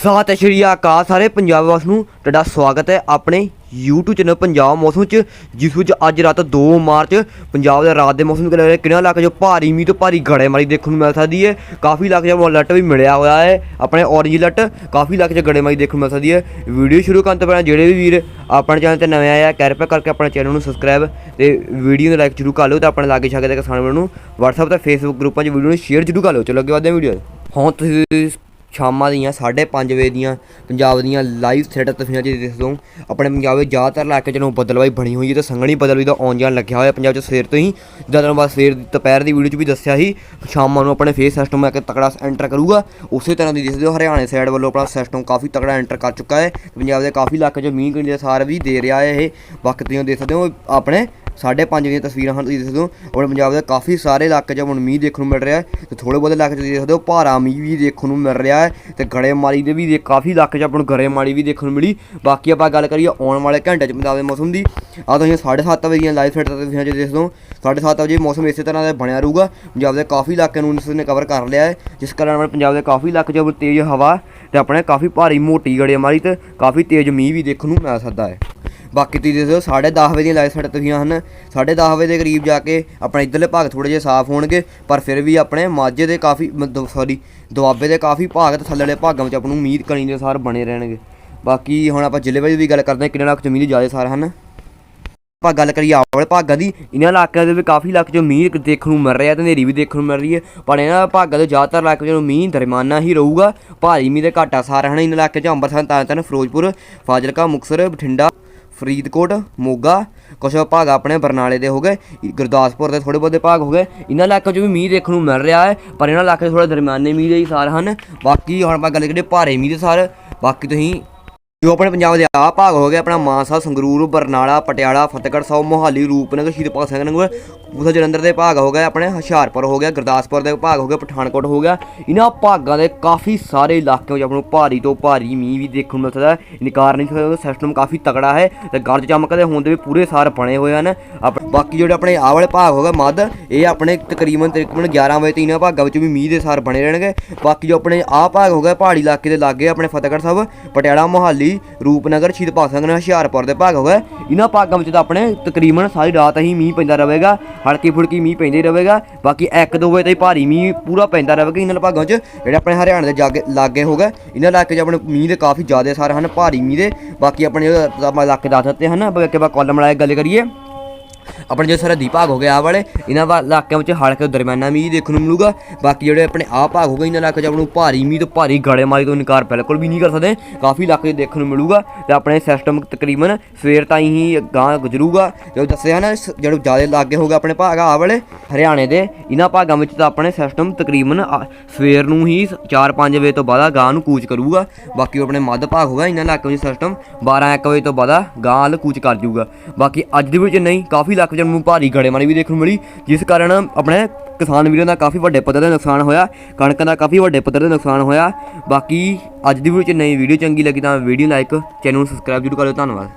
ਸਤਿ ਸ਼੍ਰੀ ਅਕਾਲ ਸਾਰੇ ਪੰਜਾਬ ਵਾਸ ਨੂੰ। ਤੁਹਾਡਾ ਸਵਾਗਤ ਹੈ ਆਪਣੇ YouTube ਚੈਨਲ ਪੰਜਾਬ ਮੌਸਮ ਚ, ਜਿਸ ਵਿੱਚ ਅੱਜ ਰਾਤ 2 ਮਾਰਚ ਪੰਜਾਬ ਦੇ ਰਾਤ ਦੇ ਮੌਸਮ ਦੇ ਲੱਗ ਕਿਹਨਾਂ ਇਲਾਕੇ 'ਚ ਭਾਰੀ ਮੀਂਹ ਤੋਂ ਭਾਰੀ ਗੜੇਮਾਰੀ ਦੇਖਣ ਨੂੰ ਮਿਲ ਸਕਦੀ ਹੈ? ਕਾਫੀ ਇਲਾਕੇ 'ਚ ਅਲਰਟ ਵੀ ਮਿਲਿਆ ਹੋਇਆ ਹੈ। ਆਪਣੇ ਔਰੇਂਜ ਅਲਰਟ ਕਾਫੀ ਇਲਾਕੇ 'ਚ ਗੜੇਮਾਰੀ ਦੇਖਣ ਨੂੰ ਮਿਲ ਸਕਦੀ ਹੈ। ਵੀਡੀਓ ਸ਼ੁਰੂ ਕਰਨ ਤੋਂ ਪਹਿਲਾਂ ਜਿਹੜੇ ਵੀ ਵੀਰ ਆਪਣੇ ਚੈਨਲ ਤੇ ਨਵੇਂ ਆਇਆ ਕਿਰਪਾ ਕਰਕੇ ਆਪਣੇ ਚੈਨਲ ਨੂੰ ਸਬਸਕ੍ਰਾਈਬ ਤੇ ਵੀਡੀਓ ਨੂੰ ਲਾਈਕ ਜ਼ਰੂਰ ਕਰ ਲਓ ਤੇ ਆਪਣੇ ਲਾਗੇ ਛਾਗੇ ਦੇ ਕਿਸਾਨ ਵੀਰਾਂ ਨੂੰ WhatsApp ਤੇ Facebook ਗਰੁੱਪਾਂ 'ਚ ਵੀਡੀਓ ਨੂੰ ਸ਼ੇਅਰ ਜ਼ਰੂਰ ਕਰ ਲਓ। ਚਲੋ ਅੱਗੇ ਵਧਦੇ ਹਾਂ ਵੀਡੀਓ ਹੁਣ ਤੁਸੀਂ ਸ਼ਾਮਾਂ ਦੀਆਂ 5:30 ਵਜੇ ਦੀਆਂ, ਪੰਜਾਬ ਦੀਆਂ ਲਾਈਵ ਥੀਏਟਰ ਤਸਵੀਰਾਂ 'ਚ ਦੇਖ ਸਕਦੇ ਹੋ। ਆਪਣੇ ਪੰਜਾਬ ਦੇ ਜ਼ਿਆਦਾਤਰ ਇਲਾਕੇ 'ਚ ਨੂੰ ਬਦਲਵਾਈ ਬਣੀ ਹੋਈ ਹੈ ਤੇ ਸੰਘਣੀ ਬਦਲਵਾਈ ਦਾ ਆਉਣ ਜਾਣ ਲੱਗਿਆ ਹੋਇਆ ਪੰਜਾਬ 'ਚ ਸਵੇਰ ਤੋਂ ਹੀ। ਜਦੋਂ ਬਾਅਦ ਸਵੇਰ ਦੀ, ਦੁਪਹਿਰ ਦੀ ਵੀਡੀਓ 'ਚ ਵੀ ਦੱਸਿਆ ਸੀ, ਸ਼ਾਮਾਂ ਨੂੰ ਆਪਣੇ ਫੇਸ ਸਿਸਟਮ ਇੱਕ ਤਕੜਾ ਐਂਟਰ ਕਰੂਗਾ। ਉਸੇ ਤਰ੍ਹਾਂ ਦੀ ਦਿਖਦੇ ਹੋ, ਹਰਿਆਣੇ ਸਾਈਡ ਵੱਲੋਂ ਆਪਣਾ ਸਿਸਟਮ ਕਾਫੀ ਤਕੜਾ ਐਂਟਰ ਕਰ ਚੁੱਕਾ ਹੈ। ਪੰਜਾਬ ਦੇ ਕਾਫੀ ਇਲਾਕੇ 'ਚ ਮੀਂਹ ਕਣੀ ਦੇ ਸਾਰ ਵੀ ਦੇ ਰਿਹਾ ਹੈ ਇਹ। ਵਕਤ ਤੁਸੀਂ ਦੇਖ ਸਕਦੇ ਹੋ, ਆਪਣੇ ਸਾਢੇ ਪੰਜ ਦੀਆਂ ਤਸਵੀਰਾਂ ਹਨ, ਤੁਸੀਂ ਦੇਖ ਸਕਦੇ ਹੋ। ਆਪਣੇ ਪੰਜਾਬ ਦੇ ਕਾਫੀ ਸਾਰੇ ਇਲਾਕੇ 'ਚ ਹੁਣ ਮੀਂਹ ਦੇਖਣ ਨੂੰ ਮਿਲ ਰਿਹਾ ਹੈ ਤੇ ਥੋੜੇ ਬਹੁਤੇ ਇਲਾਕੇ 'ਚ ਤੁਸੀਂ ਦੇਖ ਸਕਦੇ ਹੋ, ਭਾਰਾ ਮੀਂਹ ਵੀ ਦੇਖਣ ਨੂੰ ਮਿਲ ਰਿਹਾ ਹੈ ਤੇ ਗੜੇਮਾਰੀ ਦੇ ਵੀ ਦੇ ਕਾਫੀ ਇਲਾਕੇ 'ਚ ਆਪਾਂ ਨੂੰ ਗੜੇਮਾਰੀ ਵੀ ਦੇਖਣ ਨੂੰ ਮਿਲੀ। ਬਾਕੀ ਆਪਾਂ ਗੱਲ ਕਰੀਏ ਆਉਣ ਵਾਲੇ ਘੰਟੇ 'ਚ ਪੰਜਾਬ ਦੇ ਮੌਸਮ ਦੀ। ਆ ਤੁਸੀਂ 7:30 ਵਜੇ ਦੀਆਂ ਲਾਈਵ ਫੈਟ ਤਸਵੀਰਾਂ 'ਚ ਦੇਖ ਸਕਦੇ ਹੋ। 7:30 ਵਜੇ ਮੌਸਮ ਇਸੇ ਤਰ੍ਹਾਂ ਦਾ ਬਣਿਆ ਰਹੂਗਾ। ਪੰਜਾਬ ਦੇ ਕਾਫੀ ਇਲਾਕਿਆਂ ਨੂੰ ਇਸ ਨੇ ਕਵਰ ਕਰ ਲਿਆ ਹੈ, ਜਿਸ ਕਾਰਨ ਪੰਜਾਬ ਦੇ ਕਾਫੀ ਇਲਾਕੇ 'ਚ ਹੁਣ ਤੇਜ਼ ਹਵਾ ਤੇ ਆਪਣੇ ਕਾਫੀ ਭਾਰੀ ਮੋਟੀ ਗੜੇਮਾਰੀ ਤੇ ਕਾਫੀ ਤੇਜ਼ ਮੀਂਹ ਵੀ ਦੇਖਣ ਨੂੰ ਮਿਲ ਸਕਦਾ ਹੈ। ਬਾਕੀ ਤੁਸੀਂ ਦੇਖੋ 10:30 ਵਜੇ ਦੀਆਂ ਲਾਈਵ ਸੈਟ ਤਸਵੀਰਾਂ ਹਨ। 10:30 ਵਜੇ ਦੇ ਕਰੀਬ ਜਾ ਕੇ ਆਪਣੇ ਇਧਰਲੇ ਭਾਗ ਥੋੜੇ ਜਿਹਾ ਸਾਫ਼ ਹੋਣਗੇ, ਪਰ ਫਿਰ ਵੀ ਆਪਣੇ ਮਾਝੇ ਦੇ ਕਾਫੀ ਸੌਰੀ ਦੁਆਬੇ ਦੇ ਕਾਫੀ ਭਾਗ ਤੇ ਥੱਲੇਲੇ ਭਾਗਾਂ ਵਿੱਚ ਆਪਾਂ ਨੂੰ ਉਮੀਦ ਕਣੀ ਦੇ ਸਾਰ ਬਣੇ ਰਹਿਣਗੇ। ਬਾਕੀ ਹੁਣ ਆਪਾਂ ਜ਼ਿਲ੍ਹੇ ਵਿੱਚ ਵੀ ਗੱਲ ਕਰਦੇ ਹਾਂ, ਕਿੰਨੇ ਲੱਖ ਜ਼ਮੀਨ ਦੇ ਜ਼ਿਆਦਾ ਸਾਰ ਹਨ। ਆਪਾਂ ਗੱਲ ਕਰੀਏ ਆਹ ਵਾਲੇ ਭਾਗਾਂ ਦੀ, ਇਹਨਾਂ ਇਲਾਕਿਆਂ ਦੇ ਵੀ ਕਾਫੀ ਇਲਾਕੇ 'ਚ ਮੀਂਹ ਦੇਖਣ ਨੂੰ ਮਿਲ ਰਿਹਾ ਤੇ ਹਨੇਰੀ ਵੀ ਦੇਖਣ ਨੂੰ ਮਿਲ ਰਹੀ ਹੈ, ਪਰ ਇਹਨਾਂ ਭਾਗਾਂ ਦੇ ਜ਼ਿਆਦਾਤਰ ਇਲਾਕੇ 'ਚ ਮੀਂਹ ਦਰਮਿਆਨਾ ਹੀ ਰਹੂਗਾ, ਭਾਰੀ ਮੀਂਹ ਦੇ ਘਾਟਾ ਸਾਰ ਹਨ। ਇਹਨਾਂ ਇਲਾਕੇ 'ਚ ਅੰਮ੍ਰਿਤਸਰ ਤਰਨਤਾਰਨ ਫਿਰੋਜ਼ਪੁਰ, ਫਾਜ਼ਿਲਕਾ, ਮੁਕਤਸਰ, ਬਠਿੰਡਾ ਫਰੀਦਕੋਟ, ਮੋਗਾ, ਕੁਛ ਭਾਗ ਆਪਣੇ ਬਰਨਾਲੇ ਦੇ ਹੋ ਗਏ, ਗੁਰਦਾਸਪੁਰ ਦੇ ਥੋੜੇ ਬਹੁਤੇ ਭਾਗ ਹੋ ਗਏ। ਇਹਨਾਂ ਇਲਾਕਿਆਂ 'ਚ ਵੀ ਮੀਂਹ ਦੇਖਣ ਨੂੰ ਮਿਲ ਰਿਹਾ ਹੈ, ਪਰ ਇਹਨਾਂ ਇਲਾਕੇ 'ਚ ਥੋੜਾ ਦਰਮਿਆਨੇ ਮੀਂਹ ਦੇ ਹੀ ਸਾਰ ਹਨ। ਬਾਕੀ ਹੁਣ ਆਪਾਂ ਗੱਲ ਕਰੀਏ ਭਾਰੇ ਮੀਂਹ ਦੇ ਸਾਰ, ਬਾਕੀ ਤੁਸੀਂ ਜੋ ਆਪਣੇ ਪੰਜਾਬ ਦੇ ਆ ਭਾਗ ਹੋ ਗਿਆ ਆਪਣਾ ਮਾਨਸਾ, ਸੰਗਰੂਰ, ਬਰਨਾਲਾ, ਪਟਿਆਲਾ, ਫਤਿਹਗੜ੍ਹ ਸਾਹਿਬ, ਮੋਹਾਲੀ, ਰੂਪਨਗਰ, ਸ਼ਹੀਦ ਭਗਤ ਸਿੰਘ ਨਗਰ ਉਥੇ ਜਲੰਧਰ ਦੇ ਭਾਗ ਹੋ ਗਏ ਆਪਣੇ ਹੁਸ਼ਿਆਰਪੁਰ ਹੋ ਗਿਆ, ਗੁਰਦਾਸਪੁਰ ਦੇ ਭਾਗ ਹੋ ਗਿਆ, ਪਠਾਨਕੋਟ ਹੋ ਗਿਆ। ਇਹਨਾਂ ਭਾਗਾਂ ਦੇ ਕਾਫੀ ਸਾਰੇ ਇਲਾਕਿਆਂ ਵਿੱਚ ਆਪਾਂ ਨੂੰ ਭਾਰੀ ਤੋਂ ਭਾਰੀ ਮੀਂਹ ਵੀ ਦੇਖਣ ਨੂੰ ਮਿਲ ਸਕਦਾ ਹੈ। ਇਨਕਾਰ ਨਹੀਂ ਸਕਦਾ ਸਿਸਟਮ ਕਾਫੀ ਤਕੜਾ ਹੈ ਤੇ ਗਰਜ ਚਮਕਦੇ ਦੇ ਵੀ ਪੂਰੇ ਸਾਰ ਬਣੇ ਹੋਏ ਹਨ। ਆਪ- ਬਾਕੀ ਜਿਹੜੇ ਆਪਣੇ ਆਹ ਵਾਲੇ ਭਾਗ ਹੋ ਗਏ, ਮੱਧ, ਇਹ ਆਪਣੇ ਤਕਰੀਬਨ ਤਕਰੀਬਨ 11 ਵਜੇ ਤੀਨਾਂ ਭਾਗਾਂ ਵਿੱਚ ਵੀ ਮੀਂਹ ਦੇ ਸਾਰ ਬਣੇ ਰਹਿਣਗੇ। ਬਾਕੀ ਜੋ ਆਪਣੇ ਆਹ ਭਾਗ ਹੋ ਗਏ ਪਹਾੜੀ ਇਲਾਕੇ ਦੇ ਲਾਗੇ ਆਪਣੇ ਫਤਿਹਗੜ੍ਹ ਸਾਹਿਬ, ਪਟਿਆਲਾ, ਮੋਹਾਲੀ ਰੂਪਨਗਰ ਸ਼ਹੀਦ ਭਗਤ ਸਿੰਘ ਨਗਰ ਹੁਸ਼ਿਆਰਪੁਰ ਦੇ ਭਾਗ ਹੋ ਗਏ। ਇਹਨਾਂ ਭਾਗਾਂ ਵਿੱਚ ਤਾਂ ਆਪਣੇ ਤਕਰੀਬਨ ਸਾਰੀ ਰਾਤ ਹੀ ਮੀਂਹ ਪੈਂਦਾ ਰਹੇਗਾ ਹਲਕੀ ਫੁਲਕੀ ਮੀਂਹ ਪੈਂਦੇ ਰਹੇਗਾ। ਬਾਕੀ 1-2 ਵਜੇ ਤਾਈਂ ਭਾਰੀ ਮੀਂਹ ਪੂਰਾ ਪੈਂਦਾ ਰਹੇਗਾ ਇਹਨਾਂ ਭਾਗਾਂ 'ਚ ਜਿਹੜੇ ਆਪਣੇ ਹਰਿਆਣੇ ਦੇ ਜਾਗੇ ਲਾਗੇ ਹੋ ਗਏ। ਇਹਨਾਂ ਇਲਾਕੇ 'ਚ ਆਪਣੇ ਮੀਂਹ ਦੇ ਕਾਫੀ ਜ਼ਿਆਦਾ ਸਾਰੇ ਹਨ, ਭਾਰੀ ਮੀਂਹ ਦੇ। ਬਾਕੀ ਆਪਣੇ ਆਪਾਂ ਇਲਾਕੇ ਦੱਸ ਦਿੱਤੇ ਹਨ ਬਾਕੀ ਆਪਾਂ ਕਾਲਮ ਲਾਏ ਗੱਲ ਕਰੀਏ। ਆਪਣੇ ਜਿਹੜੇ ਸਰਹੱਦੀ ਭਾਗ ਹੋ ਗਏ ਆ ਵਾਲੇ, ਇਹਨਾਂ ਵਾ, ਇਲਾਕਿਆਂ ਵਿੱਚ ਹਲਕੇ ਦਰਮਿਆਨਾ ਮੀਂਹ ਦੇਖਣ ਨੂੰ ਮਿਲੂਗਾ। ਬਾਕੀ ਜਿਹੜੇ ਆਪਣੇ ਆਹ ਭਾਗ ਹੋ ਗਏ, ਇਹਨਾਂ ਇਲਾਕੇ 'ਚ ਆਪਾਂ ਨੂੰ ਭਾਰੀ ਮੀਂਹ ਤੋਂ ਭਾਰੀ ਗੜੇਮਾਰੀ ਤੋਂ ਇਨਕਾਰ ਬਿਲਕੁਲ ਵੀ ਨਹੀਂ ਕਰ ਸਕਦੇ। ਕਾਫੀ ਇਲਾਕੇ 'ਚ ਦੇਖਣ ਨੂੰ ਮਿਲੂਗਾ ਤੇ ਆਪਣੇ ਸਿਸਟਮ ਤਕਰੀਬਨ ਸਵੇਰ ਤਾਈਂ ਹੀ ਗਾਂ ਗੁਜ਼ਰੂਗਾ। ਜੋ ਦੱਸਿਆ ਨਾ, ਸ- ਜਿਹੜੇ ਜ਼ਿਆਦਾ ਲਾਗੇ ਹੋ ਗਏ ਆਪਣੇ ਭਾਗ ਆ ਵਾਲੇ, ਹਰਿਆਣੇ ਦੇ, ਇਹਨਾਂ ਭਾਗਾਂ ਵਿੱਚ ਤਾਂ ਆਪਣੇ ਸਿਸਟਮ ਤਕਰੀਬਨ ਸਵੇਰ ਨੂੰ ਹੀ 4-5 ਵਜੇ ਤੋਂ ਬਾਅਦ ਗਾਂ ਨੂੰ ਕੂਚ ਕਰੂਗਾ। ਬਾਕੀ ਆਪਣੇ ਮੱਧ ਭਾਗ ਹੋਗਾ ਇਹਨਾਂ ਇਲਾਕਿਆਂ ਵਿੱਚ ਸਿਸਟਮ 12-1 ਵਜੇ ਤੋਂ ਬਾਅਦ ਗਾਂ ਵੱਲ ਕੂਚ ਕਰ ਜਾਊਗਾ ਬਾਕੀ ਅੱਜ ਦੇ ਵਿੱਚ ਨਹੀਂ, ਕਾਫੀ ਇਲਾਕੇ 'ਚ ਨੂੰ ਭਾਰੀ ਗੜੇਮਾਰੀ ਵੀ ਦੇਖਣ ਨੂੰ ਮਿਲੀ, ਜਿਸ ਕਾਰਨ ਆਪਣੇ ਕਿਸਾਨ ਵੀਰਾਂ ਦਾ ਕਾਫੀ ਵੱਡੇ ਪੱਧਰ ਤੇ ਨੁਕਸਾਨ ਹੋਇਆ, ਕਣਕ ਦਾ ਕਾਫੀ ਵੱਡੇ ਪੱਧਰ ਤੇ ਨੁਕਸਾਨ ਹੋਇਆ। ਬਾਕੀ ਅੱਜ ਦੀ ਵੀਡੀਓ 'ਚ ਨਈ ਵੀਡੀਓ ਚੰਗੀ ਲੱਗੀ ਤਾਂ ਵੀਡੀਓ ਲਾਈਕ, ਚੈਨਲ ਨੂੰ ਸਬਸਕ੍ਰਾਈਬ ਜ਼ਰੂਰ ਕਰਿਓ। ਧੰਨਵਾਦ।